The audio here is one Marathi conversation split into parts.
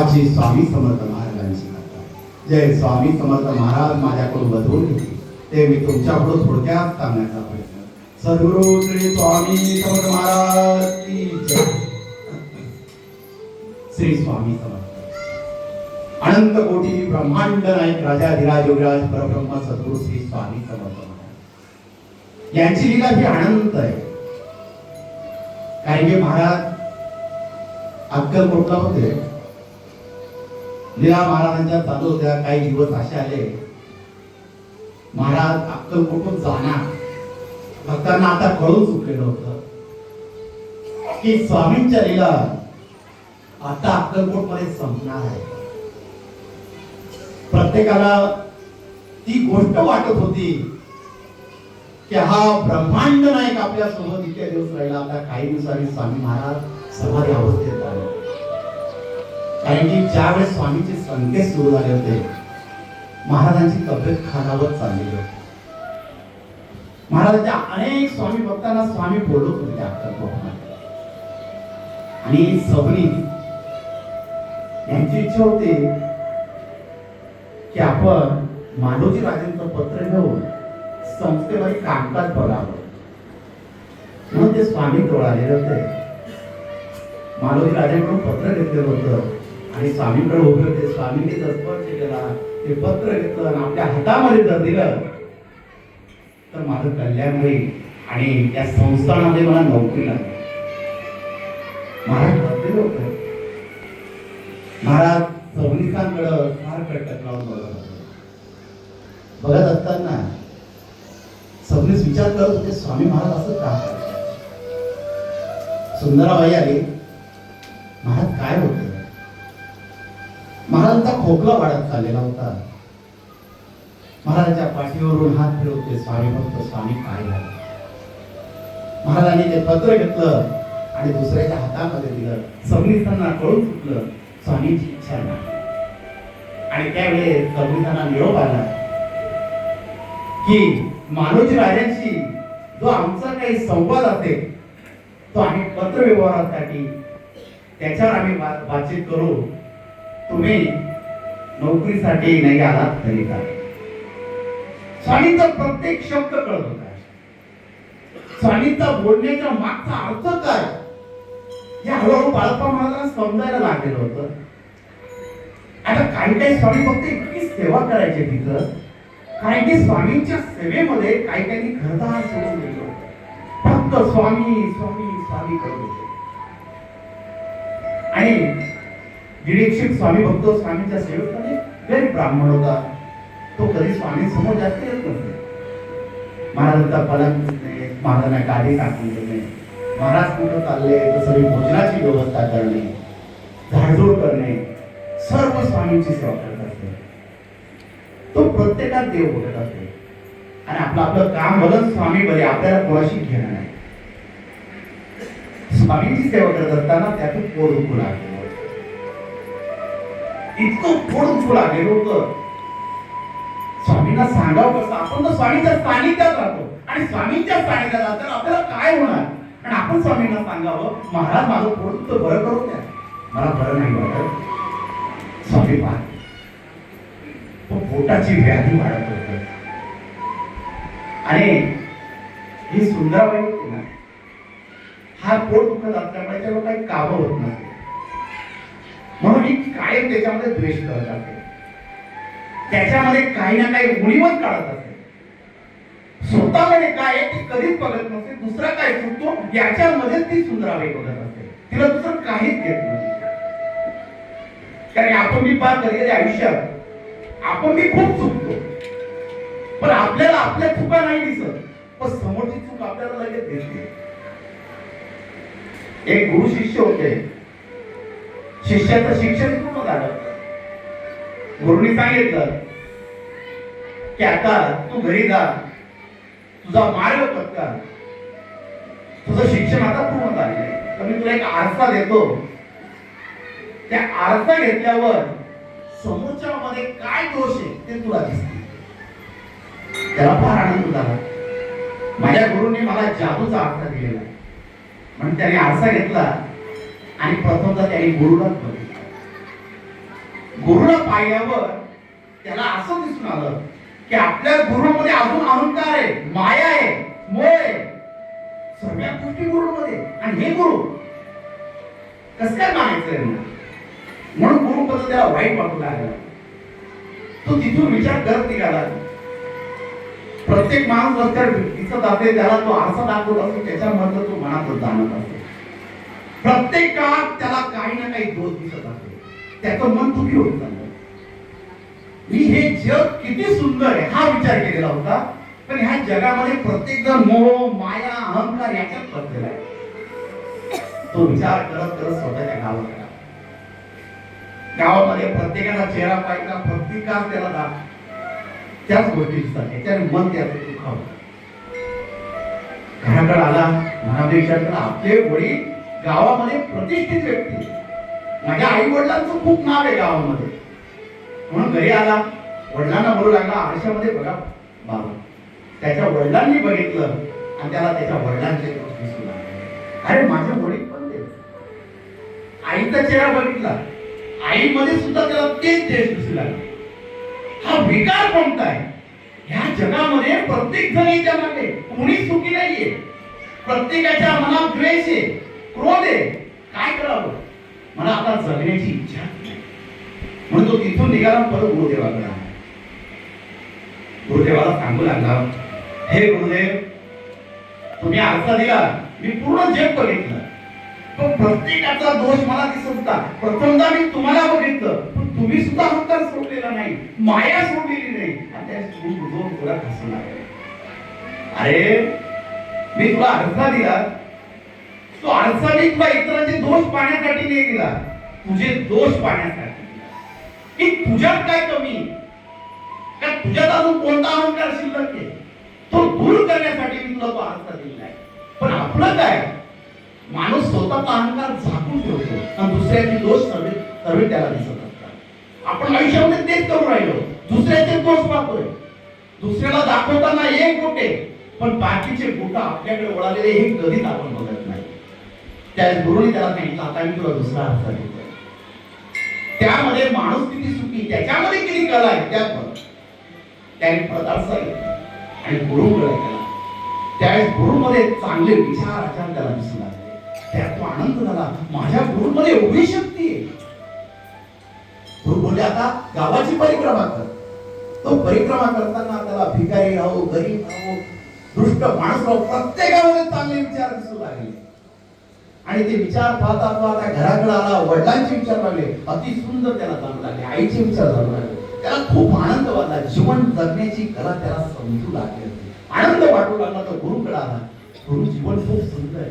श्री स्वामी समर्थ महाराजांची जय स्वामी समर्थ महाराज माझ्याकडून बदलून घेतली ते मी तुमच्याकडून थोडक्यात सांगण्याचा प्रयत्न सद्गुरु श्री स्वामी समर्थ महाराज श्री स्वामी समर्थ. अनंत कोटी ब्रह्मांड नायक राजा धीराज योगराज परब्रह्म सद्गुरु श्री स्वामी समर्थ महाराज. यांची लीला ही अनंत आहे. कारण की महाराज अक्कल कोटला होते. लीला महाराजांच्या चालू होत्या काही दिवस असे आले. महाराज अक्कल कुठून जाणार? भक्तांना आता कळून चुकलेलं होत. की स्वामींच्या लीला आता अक्कलकोटमध्ये संपणार आहे. प्रत्येकाला ती गोष्ट वाटत होती की हा ब्रह्मांड नायक आपल्यासोबत इतक्या दिवस राहिला. आता काही दिवसांनी स्वामी महाराज समाधी अवस्थेत आले. कारण की ज्यावेळेस स्वामीचे संकेत सुरू झाले होते महाराजांची तब्येत खालावत चाललेली होती. महाराजांच्या अनेक स्वामी भक्तांना स्वामी बोलत होते अक्कलकोटमध्ये. आणि सबनी यांची इच्छा होती की आपण मालोजी राजेंचं पत्र घेऊन संस्थेमध्ये कामकाज बघावं. म्हणून ते स्वामी जवळ आलेले होते. मालोजी राजेंकडून पत्र घेतलेलं होतं. आणि स्वामींकडे उभे होते. स्वामींनी स्पर्श केला ते पत्र घेतलं आणि आपल्या हातामध्ये जर दिलं तर माझं कल्याण होईल. आणि त्या संस्थानामध्ये मला नोकरी लागली. महाराज बसलेले होते. महाराज सवनिकांकडं फार कटक बघत होते. बघत असताना सबनीस विचार करत होते स्वामी महाराज असं का सुंदराबाई आली. महाराज काय होते महाराजांचा खोकला वाढत चाललेला होता. महाराजांच्या पाठीवरून हात फिरवते स्वामी भक्त स्वामी काय झालं महाराजांनी ते पत्र घेतलं आणि दुसऱ्याच्या हातामध्ये दिलं. सबनीसांना कळून चुकलं स्वामीची इच्छा नाही. आणि त्यावेळेस सबनीसांना निरोप आला की मानोजी राजांशी जो आमचा काही संवाद असेल तो आम्ही पत्र व्यवहारासाठी त्याच्यावर आम्ही बातचीत करू. तुम्ही नोकरीसाठी नाही आलात तरी का? स्वामीचा प्रत्येक शब्द कळत होता. स्वामीचा बोलण्याच्या मागचा अर्थ काय? हे हळूहळू बाळप्पा महाराजांना समजायला लागलेलं होतं. आता काही काही स्वामी फक्त इतकी सेवा करायचे तिथं. काही काही स्वामींच्या सेवेमध्ये काही काही घरदार सोडून दिलं फक्त स्वामी स्वामी स्वामी करत होते. आणि निरीक्षक स्वामी भक्त स्वामींच्या सेवेमध्ये गरीब ब्राह्मण होता. तो कधी स्वामी समोर जास्त येत नव्हते. महाराजांचा पलंग पुसणे महाराजांना गाडी टाकून देणे महाराज कुठं चालले तर सगळी भोजनाची व्यवस्था करणे झाडझोड करणे सर्व स्वामींची सेवा करत असते. तो प्रत्येकात देव बघत असतो. आणि आपलं आपलं काम बघत स्वामी बरे आपल्याला कोणाशी घेणार नाही. स्वामींची सेवा करत असताना त्यातून पोर उठू लागतो इतकं पोट उठू लागलेलं होतं. स्वामींना सांगावं कसं? आपण तर स्वामीच्या सानिध्यात राहतो. आणि स्वामींच्या सानिध्यात राहतो तर आपल्याला काय होणार? आणि आपण स्वामींना सांगावं महाराज माझं पोट दुखतं बरं करून द्या. मला बरं नाही वाटत. स्वामी पहा तो पोटाची व्याधी वाढत होत. आणि ही सुंदराबाई होती ना हा पोट दुखत असल्यामुळे त्याला काही काम होत नाही. म्हणून ही कायम त्याच्यामध्ये द्वेष करत असते. त्याच्यामध्ये काही ना काही उणीवत काढत असते. स्वतःमध्ये काय आहे ती कधीच बघत नसते दुसरा काय चुकतो याच्यामध्ये ती सुंदराबाई बघत असते. तिला दुसरं काहीच घेत नसते कारण आपण मी पार कधी आयुष्यात आपण मी खूप चुकतो. पण आपल्याला आपल्या चुका नाही दिसत पण समोरची चूक आपल्याला लगेच दिसते. एक गुरु शिष्य होते शिष्याचं शिक्षण पूर्ण झालं गुरुनी सांगितलं की आता तू घरी जा. तुझा मार्ग पत्ता तुझं शिक्षण आता पूर्ण झालेलं तर मी तुला एक आरसा देतो. त्या आरसा घेतल्यावर समोरच्या मध्ये काय दोष आहे ते तुला दिसते त्याला फार आनंद झाला. माझ्या गुरुने मला जादूचा आरसा दिलेला. म्हणून त्याने आरसा घेतला. आणि प्रथमतः त्याने गुरुलाच बघितलं गुरुला पाहिल्यावर त्याला असं दिसून आलं की आपल्या गुरुमध्ये अजून अहंकार आहे माया आहे मोह आहे. सगळ्या गोष्टी गुरुमध्ये आणि हे गुरु कस काय मानायचं म्हणून गुरु कसं त्याला वाईट वाटू लागला. तो तिथून विचार करत निघाला. प्रत्येक माणूस रस्त्यावर दिसत असेल त्याला तो आरसा दाखवत असतो त्याच्यामधलं तो मनात जाणत असतो प्रत्येक काळात त्याला काही ना काही दोष दिसत असते. त्याचं मन दुखी होत चाललं मी हे जग किती सुंदर आहे हा विचार केलेला होता. पण ह्या जगामध्ये प्रत्येक जण मोह माया अहंकार याच्यात पडलेला आहे. तो विचार करत करत स्वतःच्या गावात आला. गावामध्ये प्रत्येकाचा चेहरा पाहिला प्रत्येकाच त्याला दाख त्याच गोष्टी दिसतात. याच्याने मन त्याचं दुखावलं. घराकडे आला मनामध्ये विचार केला आपले वडील गावामध्ये प्रतिष्ठित व्यक्ती. माझ्या आई वडिलांचं खूप नाव आहे गावामध्ये. म्हणून घरी आला वडिलांना बोलू लागला आरशामध्ये बघा बाबा. त्याच्या वडिलांनी बघितलं आणि त्याला त्याच्या वडिलांचे दिसू लागले. अरे माझे वडील पण ते. आईचा चेहरा बघितला. आईमध्ये सुद्धा त्याला तेच देश दिसू लागले. हा विकार कोणता आहे? ह्या जगामध्ये प्रत्येक जण याच्या मागे कोणी सुखी नाहीये. प्रत्येकाच्या मनात द्वेष आहे. क्रोध आहे काय करावं? मला आता जगण्याची इच्छा नाही. म्हणून तो तिथून निघाला परत गुरुदेवाकडे आला. गुरुदेवाला सांगू लागला हे गुरुदेव तुम्ही आरसा दिला. मी पूर्ण जग बघितलं. पण प्रत्येकाचा दोष मला दिसत होता. प्रथमदा मी तुम्हाला बघितलं. पण तुम्ही सुद्धा हक्का सोडलेला नाही. माया सोडलेली नाही. तुला हसू लागले. अरे मी तुला आरसा दिला. तो अडचणीत मी इतरांचे दोष पाहण्यासाठी नाही दिला. तुझे दोष पाहण्यासाठी. की तुझ्यात काय कमी? का तुझ्यात अजून कोणता अहंकार शिल्लक आहे? तो दूर करण्यासाठी मी तुला तो आरसा दिला आहे. पण आपलं काय? माणूस स्वतःचा अहंकार झाकून ठेवतो. आणि दुसऱ्याचे दोष सर्वे सर्वे त्याला दिसत असतात. आपण आयुष्यामध्ये तेच करून राहिलो. दुसऱ्याचे दोष पाहतोय. दुसऱ्याला दाखवताना एक गोटे पण बाकीचे गोटा आपल्याकडे वळालेले हे कधीच आपण बघत त्या गुरुने त्याला सांगितलं आता मी तुला दुसरा अर्थ देतोय. त्यामध्ये माणूस किती सुखी त्याच्यामध्ये किती कला आहे त्यात बघ. त्याने पदार्थ घेतला आणि गुरु केला. त्यावेळेस गुरुमध्ये चांगले विचार आचार त्याला दिसू लागले. त्यात तो आनंद झाला. माझ्या गुरुमध्ये एवढी शक्ती आहे. गुरु बोलले आता गावाची परिक्रमा कर. तो परिक्रमा करताना त्याला भिकारी राहो गरीब राहो दुष्ट माणूस राहो प्रत्येकामध्ये चांगले विचार दिसू लागले. आणि ते विचार पाहता पाहता घराकडे आला वडिलांचे विचार लागले. अति सुंदर त्याला जाणू लागले आईचे विचार जाणू लागले. त्याला खूप आनंद वाटला. जीवन जगण्याची कला त्याला समजू लागली आनंद वाटू लागला तर गुरुकडे आला. गुरु जीवन खूप सुंदर आहे.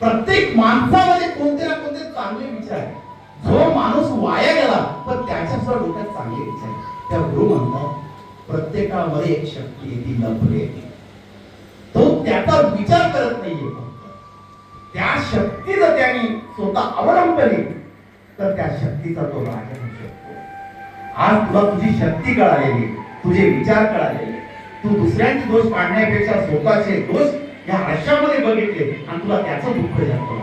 प्रत्येक माणसामध्ये कोणते ना कोणते चांगले विचार आहे जो माणूस वाया गेला पण त्याच्या सुद्धा डोक्यात चांगले विचार आहे. त्या गुरु म्हणतात प्रत्येकामध्ये एक शक्ती येते लपली तो त्याचा विचार शक्तीचा तो राजा होऊ शकतो. आज तुला तुझी शक्ती कळालेली तुझे विचार कळालेले तू दुसऱ्यांचे दोष काढण्यापेक्षा स्वतःचे दोष या आशामध्ये बघितले आणि तुला त्याचं दुःख जास्त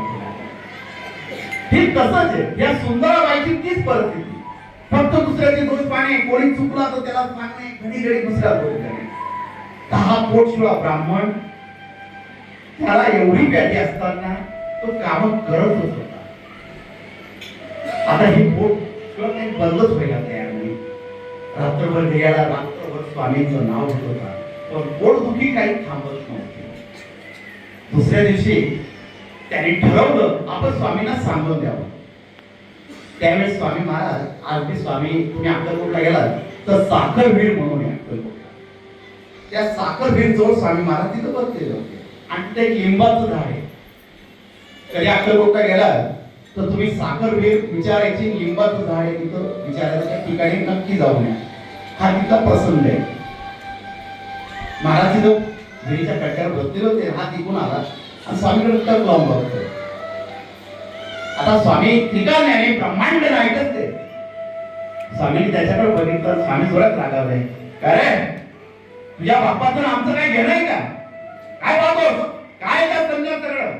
हे तसंच आहे. या सुंदराबाईची तीच परिस्थिती. फक्त दुसऱ्याचे दोष पाहणे कोणी चुकला तर त्याला सांगणे घडी घडी दुसऱ्या दोष देणे. दहा पोटशिवा ब्राह्मण. त्याला एवढी व्याधी असताना तो काम करत होता. आता हे पोट किंवा काही बंदच व्हायला तयार नाही रात्रभर ध्येयाला रात्रभर स्वामींचं नाव घेत होता. पण पोटदुखी काही थांबत नव्हती. दुसऱ्या दिवशी त्यांनी ठरवलं आपण स्वामींना सांगून द्यावं. त्यावेळेस स्वामी महाराज आज मी स्वामी तुम्ही अक्कलकोटला गेलात तर साखरवीर म्हणून आहे अक्कलकोटला. त्या साखरवीर जवळ स्वामी महाराज तिथं बसलेले होते. आणि ते एक लिंबाचं झाड आहे. कधी अक्कलकोटला गेला तर तुम्ही साखरवीर विचारायची लिंबाचं झाड आहे तिथं विचारायचं त्या ठिकाणी नक्की जाऊ नये. हा तिथला प्रसंग आहे. महाराज तिथं वेळीच्या कट्ट्यावर बसलेले होते हा तिकून आला. आणि स्वामीकडे टक लावून बघतो. आता स्वामी ठिकाण आहे ब्रह्मांड नाहीतच ते. स्वामीने त्याच्याकडे बघितलं स्वामी जोरात रागावले. काय तुझ्या बापाचं आमचं काय घेणं आहे का? काय बाबोस काय त्या संन्यास सगळं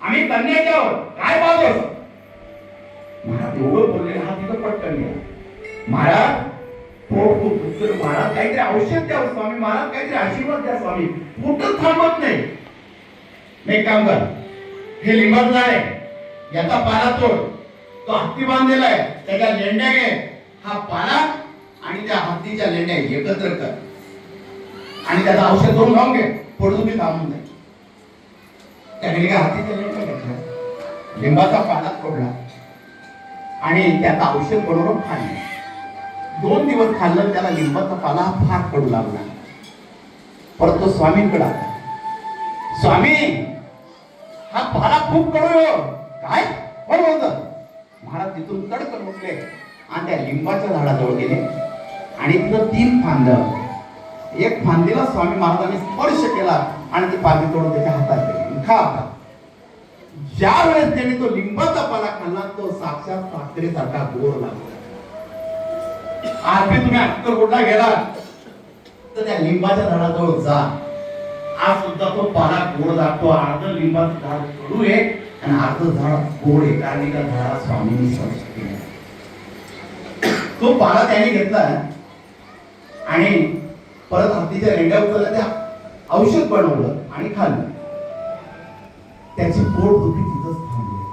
आम्ही कन्याच्या आहोत. काय बाबोस महाराज एवढं बोलले हा तिथं पटकन गेला महाराज पोट खूप दुखतोय महाराज काहीतरी औषध द्या हो, स्वामी. महाराज काहीतरी आशीर्वाद द्या स्वामी. कुठं थांबत नाही. एक काम कर. हे लिंबाचं झाड आहे. याचा पाला तोड. तो हत्ती बांधलेला आहे. त्याच्या लेंड्या घे. हा पाला आणि त्या हत्तीच्या लेंड्या एकत्र कर. आणि त्याचं औषध करून खाऊन घे. पडून तुम्ही थांबून नाही त्याने काय हत्तीच्या लेंड्या घेतल्या? लिंबाचा पाला तोडला. आणि त्याचं औषध बनवून खाल्लं. दोन दिवस खाल्लं त्याला लिंबाचा पाला फार कडू लागला. परत तो स्वामींकडे आला. स्वामी हा पाला खूप कडू हो काय? कोण बोलत? महाराज तिथून कडकड उठले आणि त्या लिंबाच्या झाडाजवळ गेले. आणि तिथं तीन फांद एक फांदीला स्वामी महाराजांनी स्पर्श केला आणि ती पाणी तोडून त्याच्या हातात दिली खा. आता ज्या वेळेस त्याने तो लिंबाचा पाला खाल्ला तो साक्षात साखरेसारखा गोड लागला. आज तुम्ही अक्कलकोटला गेला तर त्या लिंबाच्या झाडाजवळ जा. आज सुद्धा तो पाला गोड लागतो अर्ध लिंबाचं झाड कडू आहे आणि अर्ध झाड गोड आहे कारण त्या झाडा स्वामींनी स्पर्श केला. तो पाला त्याने घेतला आणि परत हत्तीच्या रेंड्या उचलल्या त्या औषध बनवलं आणि खाल्लं. त्याची पोट दुखी तिथंच थांबली.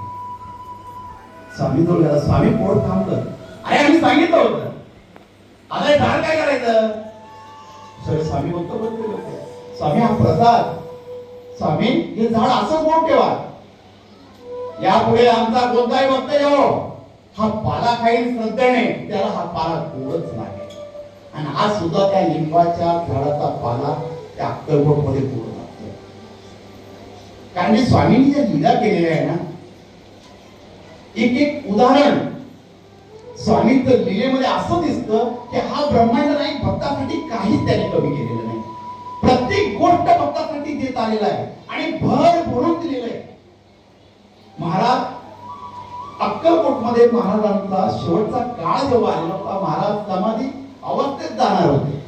स्वामी तो गेला स्वामी पोट थांबलं. अरे आम्ही सांगितलं होतं. आता हे झाड काय करायचं? सर स्वामी बोलतो बोलतो स्वामी हा प्रसाद. स्वामी हे झाड असं कोण ठेवा. यापुढे आमचा कोणताही वक्तव्य हो हा पाला खाईल श्रद्धेने. त्याला हा पाला गोडच लागेल आणि आज सुद्धा त्या लिंबाच्या झाडाचा पाला त्या अक्कलकोटमध्ये गोड कारण की स्वामींनी ज्या लिला केलेल्या आहे ना एक एक उदाहरण स्वामींचं लिलेमध्ये असं दिसतं की हा ब्रह्मांड नाही भक्तासाठी काहीच त्याने कमी केलेलं नाही. प्रत्येक गोष्ट भक्तासाठी देत आलेला आहे आणि भर भरून दिलेलं आहे. महाराज अक्कलकोटमध्ये महाराजांचा शेवटचा काळ जेव्हा आलेला होता महाराज समाधी अवस्थेत जाणार होते.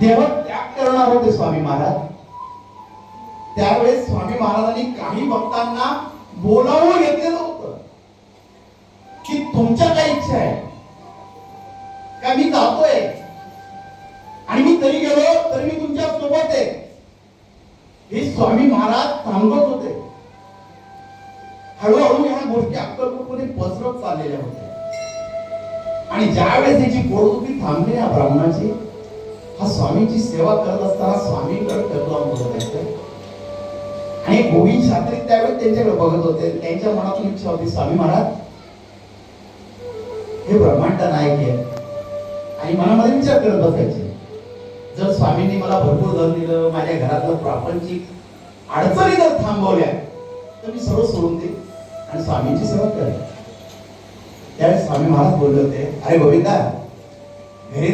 देह त्याग करणार होते स्वामी महाराज. त्यावेळेस स्वामी महाराजांनी काही भक्तांना बोलावून घेतलेलं होतं. की तुमच्या काय इच्छा आहे? का मी जातोय? आणि मी तरी गेलो तरी मी तुमच्यासोबत आहे. हे स्वामी महाराज सांगत होते. हळूहळू ह्या गोष्टी अक्कलकोटमध्ये पसरत चाललेल्या होत्या. आणि ज्यावेळेस याची पोटदुखी थांबली या ब्राह्मणाची हा स्वामींची सेवा करत असताना स्वामीकडे करतो आहे आणि गोविंद शास्त्री त्यावेळेस त्यांच्याकडे बघत होते. त्यांच्या मनातून इच्छा होती स्वामी महाराज हे ब्रह्मांड नायक आहे. आणि मनामध्ये विचार करत बसायचे. जर स्वामींनी मला भरपूर धन दिलं माझ्या घरातलं प्रापंचिक अडचणी जर थांबवल्या तर मी सर्व सोडून देईन. आणि स्वामींची सेवा करेल त्यावेळेस स्वामी महाराज बोलले होते अरे गोविंदा घरी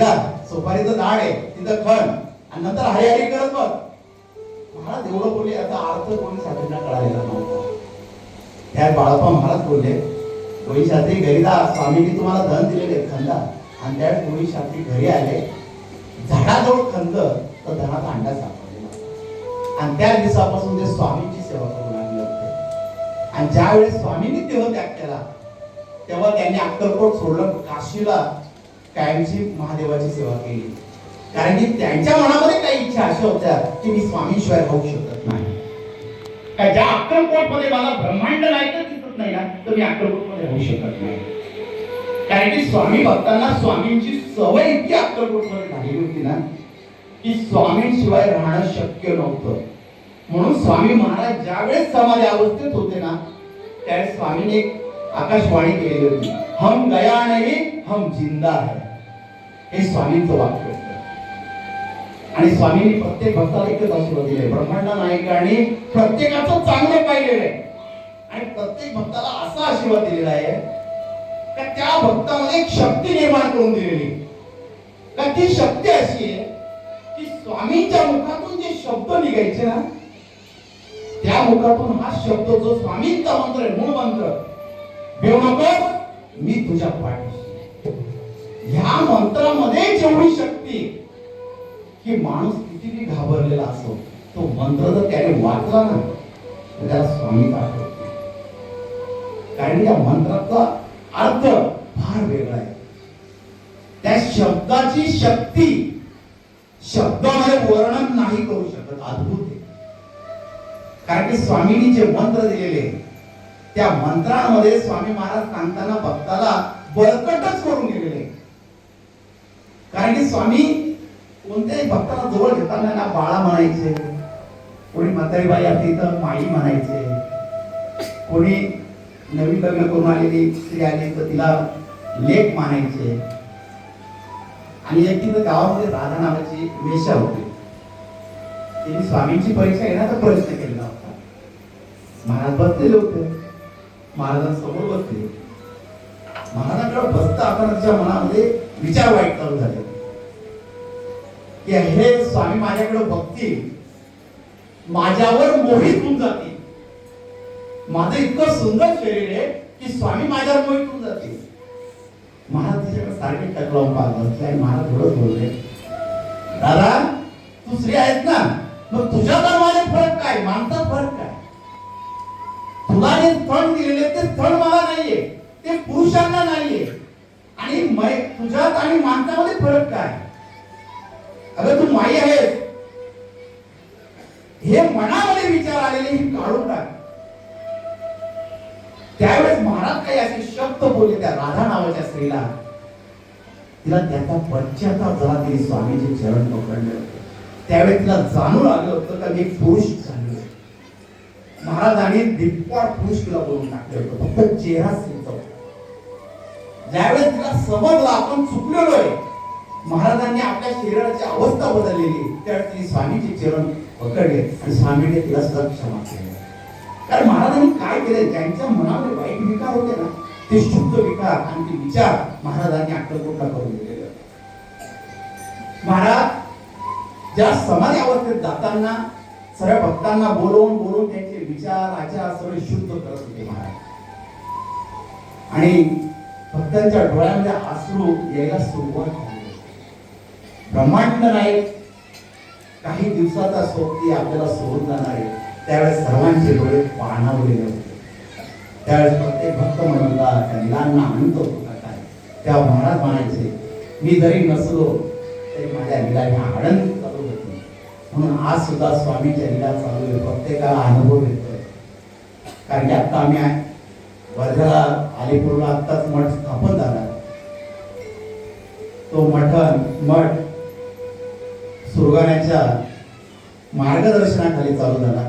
सुपारीचं झाड आहे तिथं खण. आणि नंतर हरिहरी करत बघ महाराज एवढं बोलले याचा अर्थ कोणी शास्त्रींना कळालेला नव्हता. त्या बाळाप्पा महाराज बोलले कोळी शास्त्री घरी जा स्वामींनी तुम्हाला धन दिलेले खंदा आणि त्या कोळी शास्त्री घरी आले झाडाजवळ खंद तर धनाचा अंडा सापडलेला आणि त्या दिवसापासून ते स्वामींची सेवा करू लागले होते. आणि ज्यावेळेस स्वामींनी तेव्हा त्याग केला तेव्हा त्यांनी अक्कलकोट सोडलं काशीला कायमची महादेवाची सेवा केली. कारण की त्यांच्या मनामध्ये काही इच्छा अशा होत्या की मी स्वामीशिवाय राहू शकत नाही. का ज्या अक्कलकोटमध्ये मला ब्रह्मांड नाही दिसत नाही ना तर मी अक्कलकोटमध्ये राहू शकत नाही. कारण की स्वामी भक्तांना स्वामींची सवय इतकी अक्कलकोटमध्ये झालेली होती ना की स्वामींशिवाय राहणं शक्य नव्हतं. म्हणून स्वामी महाराज ज्यावेळेस समाधी अवस्थेत होते ना त्यावेळेस स्वामीने एक आकाशवाणी केलेली होती हम गया नाही हम जिंदा है. हे स्वामींचं वाक्य आणि स्वामींनी प्रत्येक भक्ताला एकच आशीर्वाद दिले ब्रह्मांड नायकाने प्रत्येकाचं चांगलं पाहिलेलं आहे. आणि प्रत्येक भक्ताला असा आशीर्वाद दिलेला आहे का त्या भक्तामध्ये एक शक्ती निर्माण करून दिलेली का ती शक्ती अशी आहे की स्वामींच्या मुखातून जे शब्द निघायचे ना त्या मुखातून हा शब्द जो स्वामींचा मंत्र आहे मूळ मंत्र भेऊ नकोस मी तुझ्या पाठीशी ह्या मंत्रामध्ये जेवढी शक्ती की माणूस कितीही घाबरलेला असो तो मंत्र जर त्याने वाचला ना तर त्याला स्वामीचा आठवत कारण या मंत्राचा अर्थ फार वेगळा आहे. त्या शब्दाची शक्ती शब्दामध्ये वर्णन नाही करू शकत अद्भुत आहे. कारण की स्वामींनी जे मंत्र दिलेले त्या मंत्रामध्ये स्वामी महाराज सांगताना भक्ताला बळकटच करून गेलेले कारण की स्वामी कोणत्याही भक्ताला जवळ घेताना ना बाळा म्हणायचे. कोणी म्हातारी बाई असते तर माई म्हणायचे. कोणी नवीन लग्न करून आलेली स्त्री आली तर तिला लेख म्हणायचे. आणि एक तिथं गावामध्ये राधा नावाची वेशा होती. तिने स्वामींची परीक्षा घेण्याचा प्रयत्न केला होता. महाराज बसलेले होते. महाराजांसमोर बसले. महाराजांकडे बसता आपण तिच्या मनामध्ये विचार वाईट चालू झाले. की हे स्वामी माझ्याकडे बघतील. माझ्यावर मोहित होऊन जातील. माझं इतकं सुंदर शरीर आहे की स्वामी माझ्यावर मोहित होऊन जातील. महाराज तिच्याकडे सारखे टकलावून लावून महाराज थोडं बोलले दादा तू स्त्री आहेस ना? मग तुझ्या आणि माझ्यात फरक काय? मानतात फरक काय? तुला जे स्थळ दिलेले ते स्थळ मला नाहीये. ते पुरुषांना नाहीये. आणि मै तुझ्यात आणि माणसामध्ये फरक काय? अगं तू माई आहेस. हे मनामध्ये विचार आलेले हे काढून टाक. त्यावेळेस महाराज काही असे शब्द बोलले त्या राधा नावाच्या स्त्रीला. तिला त्याचा पश्चाताप झाला तिने स्वामीचे चरण पकडले. त्यावेळेस तिला जाणून आलं होतं का मी पुरुष झालो महाराजांनी दिप्पाट पुरुष तिला बोलून टाकले होतं. फक्त चेहरा स्त्रीचा ज्यावेळेस तिला समजला आपण चुकलेलो आहे. महाराजांनी आपल्या शरीराची अवस्था बदललेली. त्यावेळी स्वामीचे चरण पकडले आणि स्वामीने तिला सुद्धा क्षमा केली. कारण महाराजांनी काय केलं? ज्यांच्या मनामध्ये वाईट विकार होते ना ते शुद्ध विकार आणि ते विचार महाराजांनी अक्कलकोटला करून दिलेले. महाराज ज्या समाधी अवस्थेत जाताना सर्व भक्तांना बोलवून बोलवून त्यांचे विचार आचार सगळे शुद्ध करत होते महाराज. आणि भक्तांच्या डोळ्यामध्ये आसरू यायला सुरुवात झाली. ब्रह्मांड नाही. काही दिवसाचा सोबती आपल्याला सोडून जाणार आहे त्यावेळेस सर्वांचे डोळे पाहणावले होते त्यावेळेस प्रत्येक भक्त म्हणूनला त्या आनंद होता काय? त्या महाराज म्हणायचे मी जरी नसलो तरी माझ्या लिला आनंद चालू होती. म्हणून आज सुद्धा स्वामीच्या लिला चालू आहे. प्रत्येकाला अनुभव येतोय. कारण की आत्ता आम्ही आहे, वर्ध्याला आत्ताच मठ स्थापन झाला तो मठ मठ सुरगाण्याच्या मार्गदर्शनाखाली चालू झाला.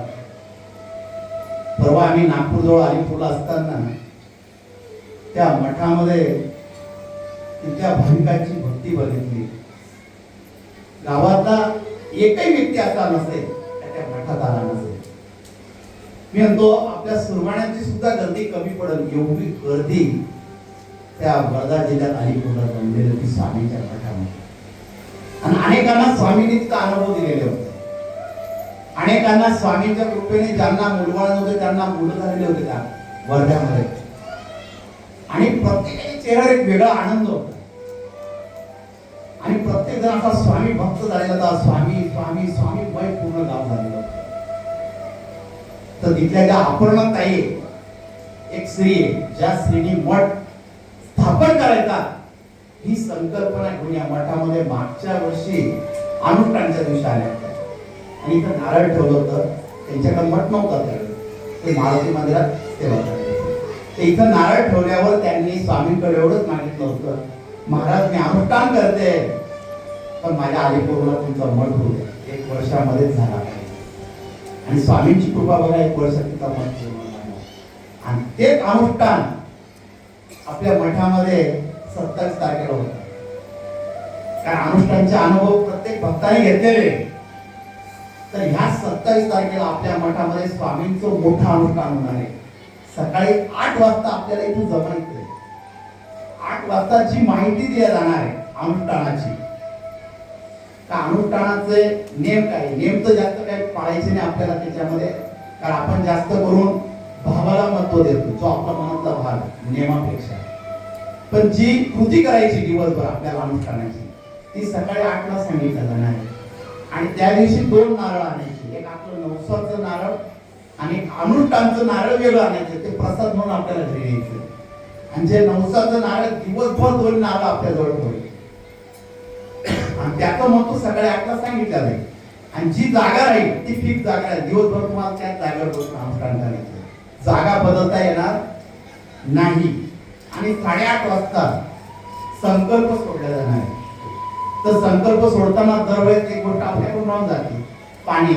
परवा आम्ही नागपूरजवळ अलिपूरला असताना त्या मठामध्ये तिथल्या भाविकांची भक्ती बघितली. गावातला एकही व्यक्ती असा नसेल त्या मठात आला नसेल? मी म्हणतो आपल्या सुरवाण्याची सुद्धा गर्दी कमी पडेल एवढी गर्दी त्या वर्धा जिल्ह्यात अलिपूरला जमलेली होती स्वामीच्या मठामध्ये. आणि अनेकांना स्वामींनी तिथं अनुभव दिलेले होते. अनेकांना स्वामींच्या कृपेने ज्यांना मुलबाळ नव्हते त्यांना मुलं झालेले होते त्या वर्ध्यामध्ये आणि प्रत्येकाच्या चेहऱ्यावर एक वेगळा आनंद होता. आणि प्रत्येक जण असा स्वामी भक्त झालेला होता स्वामी स्वामी स्वामी वय पूर्ण गाव झालेलं होतं. तर तिथल्या ज्या अपर्णा ताई एक स्त्री आहे ज्या स्त्रीने मठ स्थापन करायचा ही संकल्पना घेऊन या मठामध्ये मागच्या वर्षी अनुष्ठानच्या दिवशी आल्या होत्या. आणि इथं नारळ ठेवलं होतं. त्यांच्याकडे मठ नव्हता ते मारुती मंदिरात सेवा ते इथं नारळ ठेवल्यावर त्यांनी स्वामींकडे एवढंच मागितलं होतं. महाराज मी अनुष्ठान करते. पण माझ्या आलीपूरला तुमचा मठ होऊ एक वर्षामध्येच झाला आणि स्वामींची कृपा बघा एक वर्ष तिचा मठ आणि तेच अनुष्ठान आपल्या मठामध्ये सत्तावीस तारखेला होतं. कारण अनुष्ठानचे अनुभव प्रत्येक भक्ताने घेतलेले. तर ह्या सत्तावीस तारखेला आपल्या मठामध्ये स्वामींचं मोठं अनुष्ठान होणार आहे. सकाळी आठ वाजता आपल्याला इथून जमायचंय आठ वाजता जी माहिती दिली जाणार आहे अनुष्ठानाची. का अनुष्ठानाचे नेम काय? नेम तर जास्त काय पाळायचे नाही आपल्याला त्याच्यामध्ये. कारण आपण जास्त करून भावाला महत्त्व देतो जो आपला मनातला भाग नियमापेक्षा. पण जी कृती करायची दिवसभर आपल्याला अनुष्ठानाची ती सकाळी आठला सांगितलं जाणार आहे. आणि त्या दिवशी दोन नारळ आणायचे. एक आपलं नवसाचं नारळ आणि एक अनुष्ठानचं नारळ वेगळं आणायचं. ते प्रसाद म्हणून आपल्याला घरी यायचं. आणि जे नवसाचं नारळ दिवसभर दोन नारळ आपल्याजवळ जवळ आणि त्याचं महत्त्व सकाळी आठला सांगितलं आहे आणि जी जागा राहील ती फिक्स जागा आहे दिवसभर तुम्हाला त्या जागेवर बसून अनुष्ठान करायचं. जागा बदलता येणार नाही. आणि साडेआठ वाजता संकल्प सोडला जाणार आहे तर संकल्प सोडताना दरवेळेस एक गोष्ट आपल्याकडून राहून जाते पाणी.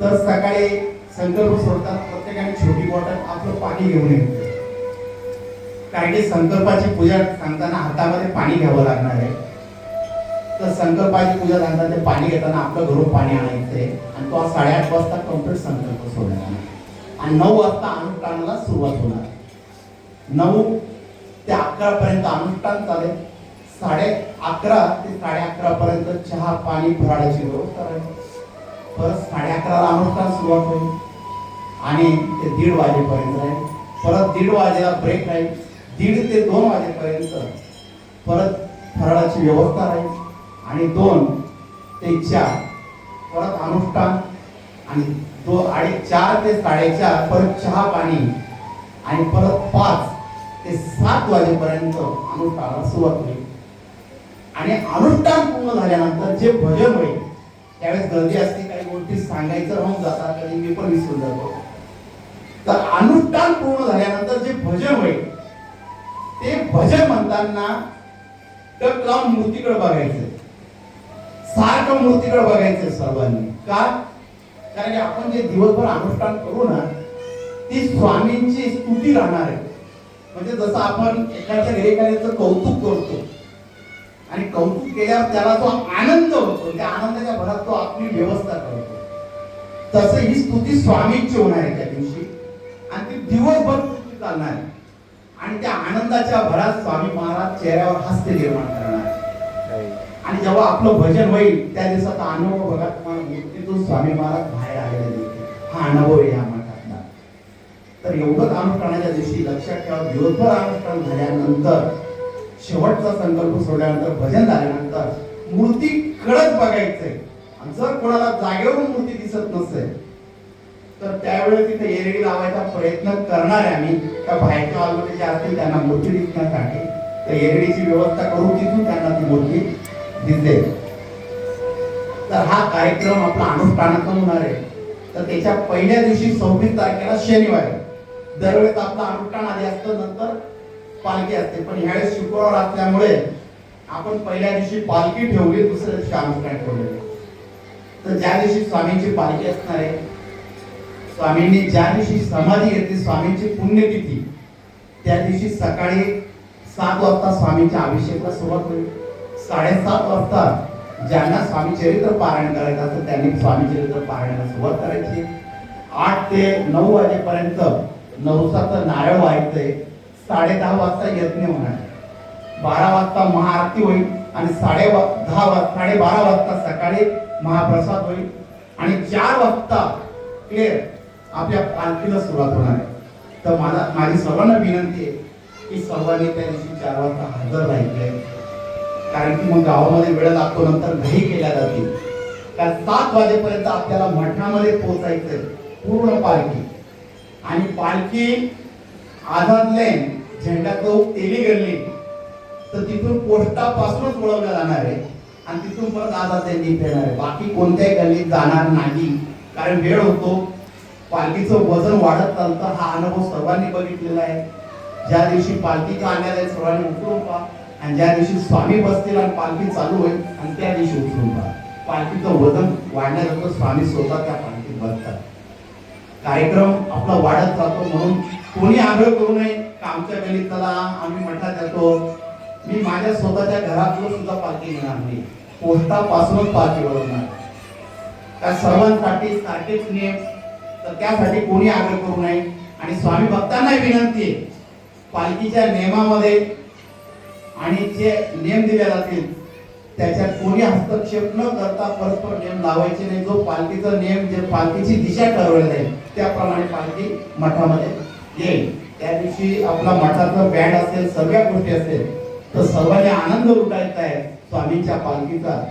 तर सकाळी संकल्प सोडताना प्रत्येकाने छोटी बॉटल आपलं पाणी घेऊन येते. कारण की संकल्पाची पूजा सांगताना हातामध्ये पाणी घ्यावं लागणार आहे. तर संकल्पाची पूजा सांगताना ते पाणी घेताना आपलं घरून पाणी आणायचंय. आणि तो आज साडेआठ वाजता कंप्लीट संकल्प सोडणार आणि नऊ वाजता अनुष्ठानाला सुरुवात होणार नऊ ते अकरा पर्यंत अनुष्ठान चालेल. साडे अकरा ते साडे अकरा पर्यंत चहा पाणी फराळाची व्यवस्था राहील. परत साडे अकराला अनुष्ठान सुरुवात होईल. आणि ते दीड वाजेपर्यंत राहील. परत दीड वाजेला ब्रेक राहील. दीड ते दोन वाजेपर्यंत परत फराळाची व्यवस्था राहील. आणि दोन ते चार परत अनुष्ठान. आणि दो आणि चार ते साडेचार परत चहा पाणी. आणि परत पाच ते सात वाजेपर्यंत अनुष्ठानाला सुरुवात होईल आणि अनुष्ठान पूर्ण झाल्यानंतर जे भजन होईल त्यावेळेस गर्दी असते काही गोष्टी सांगायचं राहून जातात कधी मी पण विसरून जातो. तर अनुष्ठान पूर्ण झाल्यानंतर जे भजन होईल ते भजन म्हणताना टक लावून मूर्तीकडे बघायचं. सारखं मूर्तीकडे बघायचं सर्वांनी. का? कारण की आपण जे दिवसभर अनुष्ठान करू ना ती स्वामींची स्तुती राहणार आहे. म्हणजे जसं आपण एखाद्या गिरेकार्याचं कौतुक करतो आणि कौतुक केल्यावर त्याला तो आनंद होतो त्या आनंदाच्या भरात तो आपली व्यवस्था करतो. तसं ही स्तुती स्वामींची होणार आहे त्या दिवशी. आणि ती दिवसभर स्तुती चालणार आहे. आणि त्या आनंदाच्या भरात स्वामी महाराज चेहऱ्यावर हास्य निर्माण करणार आणि जेव्हा आपलं भजन होईल त्या दिवसाचा अनुभव बघा तुम्हाला मूर्तीतून स्वामी महाराज बाहेर आलेले हा अनुभव आहे या तर एवढंच अनुष्ठानाच्या दिवशी लक्षात ठेवा दिवसभर अनुष्ठान झाल्यानंतर शेवटचा संकल्प सोडल्यानंतर भजन झाल्यानंतर मूर्ती कडक बघायचंय. आणि जर कोणाला जागेवरून मूर्ती दिसत नसेल तर त्यावेळेस तिथे एरडी लावायचा प्रयत्न करणार आहे आम्ही. त्या बाहेरच्या हॉलमध्ये जे असतील त्यांना मूर्ती दिसण्यासाठी. तर एरडीची व्यवस्था करून तिथून त्यांना ती मूर्ती दिसेल. तर हा कार्यक्रम आपला अनुष्ठानातून होणार आहे. तर त्याच्या पहिल्या दिवशी सव्वीस तारखेला शनिवार आहे. दरवेळेस आपलं अनुष्ठान आधी असतं नंतर पालखी असते. पण ह्यावेळेस शुक्रवार असल्यामुळे आपण पहिल्या दिवशी पालखी ठेवली दुसऱ्या दिवशी अनुष्ठान ठेवले तर ज्या दिवशी स्वामींची पालखी असणार आहे स्वामींनी ज्या दिवशी समाधी घेतली स्वामींची पुण्यतिथी त्या दिवशी सकाळी सात वाजता स्वामींच्या अभिषेकला सुरुवात होईल. साडेसात वाजता ज्यांना स्वामी चरित्र पारायण करायचं असतं त्यांनी स्वामी चरित्र पारायणाला सुरुवात करायची. आठ ते नऊ वाजेपर्यंत नवसाचं नारळ व्हायचंय साडे दहा वाजता यज्ञ होणार. बारा वाजता महाआरती होईल आणि साडे दहा वाजता साडे बारा वाजता सकाळी महाप्रसाद होईल. आणि चार वाजता क्लिअर आपल्या पालखीला सुरुवात होणार आहे. तर मला माझी सर्वांना विनंती आहे की सर्वांनी त्या दिवशी चार वाजता हजर राहिले कारण की मग गावामध्ये वेळ लागतो नंतर घाई केल्या जातील. कारण सात वाजेपर्यंत आपल्याला मठामध्ये पोहोचायचंय. पूर्ण पालखी. आणि पालखी आझाद लेन झेंडा चौक तेली गल्ली तर तिथून पोस्टापासूनच वळवलं जाणार आहे आणि तिथून परत आझाद लेन इथे येणार आहे. बाकी कोणत्याही गल्लीत जाणार नाही. कारण वेळ होतो. पालखीचं वजन वाढत चालतं. हा अनुभव सर्वांनी बघितलेला आहे. ज्या दिवशी पालखीचा आणायला आहे सर्वांनी उतरून पहा. आणि ज्या दिवशी स्वामी बसतील आणि पालखी चालू होईल आणि त्या दिवशी उतरून पहा. पालखीचं वजन वाढण्यानंतर स्वामी स्वतः त्या पालखीत बसतात. कार्यक्रम आपला वाढत जातो म्हणून कोणी आग्रह करू नये का आमच्या गलीत आम्ही मठात येतो. मी माझ्या स्वतःच्या घरातलं सुद्धा पालखी घेणार नाही. पोस्टापासूनच पालखी वळवणार त्या सर्वांसाठी सारखेच नियम. तर त्यासाठी कोणी आग्रह करू नये. आणि स्वामी भक्तांना विनंती आहे पालखीच्या नियमामध्ये आणि जे नियम दिले जातील त्याच्यात कोणी हस्तक्षेप न करता परस्पर नियम लावायचे नाही. जो पालखीचा नियम जे पालखीची दिशा ठरवली आहे त्याप्रमाणे पालखी मठामध्ये येईल. त्या दिवशी आपला मठाचा बँड असेल सर्व गोष्टी असेल तर सर्वांनी आनंद लुटायचा आहे स्वामींच्या पालखीचा.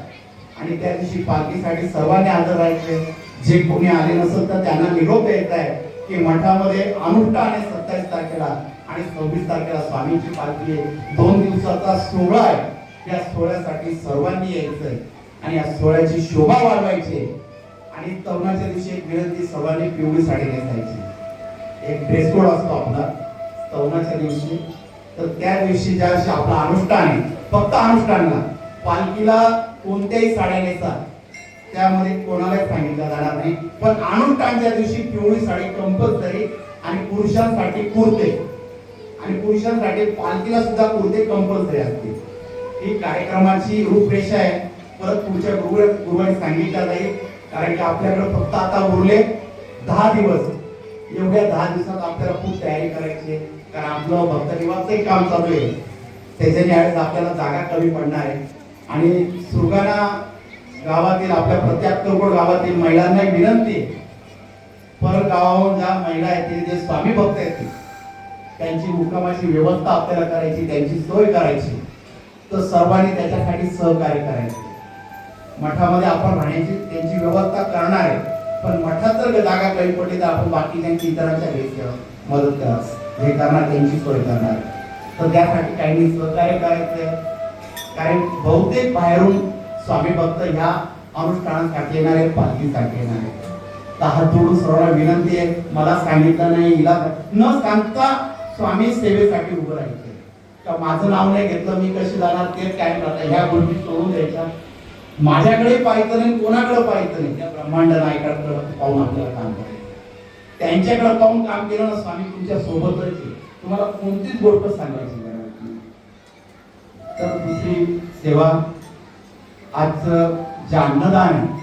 आणि त्या दिवशी पालखीसाठी सर्वांनी हजर राहायचे. जे कोणी आले नसेल तर त्यांना निरोप द्यायचा आहे की मठामध्ये अनुष्ठान आहे सत्तावीस तारखेला आणि सव्वीस तारखेला स्वामींची पालखी आहे. दोन दिवसाचा सोहळा आहे. या सोहळ्यासाठी सर्वांनी यायचंय आणि या सोहळ्याची शोभा वाढवायची आणि तरुणाच्या दिवशी एक विनंती सर्वांनी पिवळी साडी नेसायची. एक ड्रेस कोड असतो आपला तरुणाच्या दिवशी. तर त्या दिवशी ज्या दिवशी आपला अनुष्ठान आहे फक्त अनुष्ठानला पालखीला कोणत्याही साड्या नेसा. त्यामध्ये कोणालाही सांगितलं जाणार नाही. पण अनुष्ठानच्या दिवशी पिवळी साडी कंपल्सरी आणि पुरुषांसाठी कुर्ते. आणि पुरुषांसाठी पालखीला सुद्धा कुर्ते कंपल्सरी असते ही कार्यक्रमाची रूपरेषा आहे. परत पुढच्या गुरुवार गुरुवारी सांगितल्या जाईल. कारण की आपल्याकडे फक्त आता उरले दहा दिवस. एवढ्या दहा दिवसात आपल्याला खूप तयारी करायची आहे. कारण आपलं भक्त निवासचं काम चालू आहे. त्याच्याने यावेळेस आपल्याला जागा कमी पडणार आहे. आणि सुरगाणा गावातील आपल्या प्रत्यात्तरकोट गावातील महिलांना एक विनंती आहे. पर गावाहून ज्या महिला येतील जे स्वामी भक्त येतील त्यांची मुक्कामाची व्यवस्था आपल्याला करायची त्यांची सोय करायची. तर सर्वांनी त्याच्यासाठी सहकार्य करायचे. मठामध्ये आपण राहण्याची त्यांची व्यवस्था करणार आहे. पण मठात जर जागा कमी पडली तर आपण बाकीच्यांची इतरांच्या घरी मदत करा हे करणार त्यांची सोय करणार. तर त्यासाठी काहींनी सहकार्य करायचं कारण बहुतेक बाहेरून स्वामी भक्त ह्या अनुष्ठानासाठी येणार आहेत पालखीसाठी येणार आहेत. तर हात जोडून सर्वांना विनंती आहे. मला सांगितलं नाही हिला न सांगता स्वामी सेवेसाठी उभं राहील. का माझं नाव नाही घेतलं मी कशी जाणार ते काय करणार ह्या गोष्टी सोडून द्यायच्या. माझ्याकडे पाहायचं नाही कोणाकडे पाहायचं नाही. त्या ब्रह्मांड नायकाकडे पाहून आपल्याला काम करायचं. त्यांच्याकडे पाहून काम केलं ना स्वामी तुमच्या सोबतच तुम्हाला कोणतीच गोष्ट सांगायची तर दुसरी सेवा आजचं जे अन्नदान आहे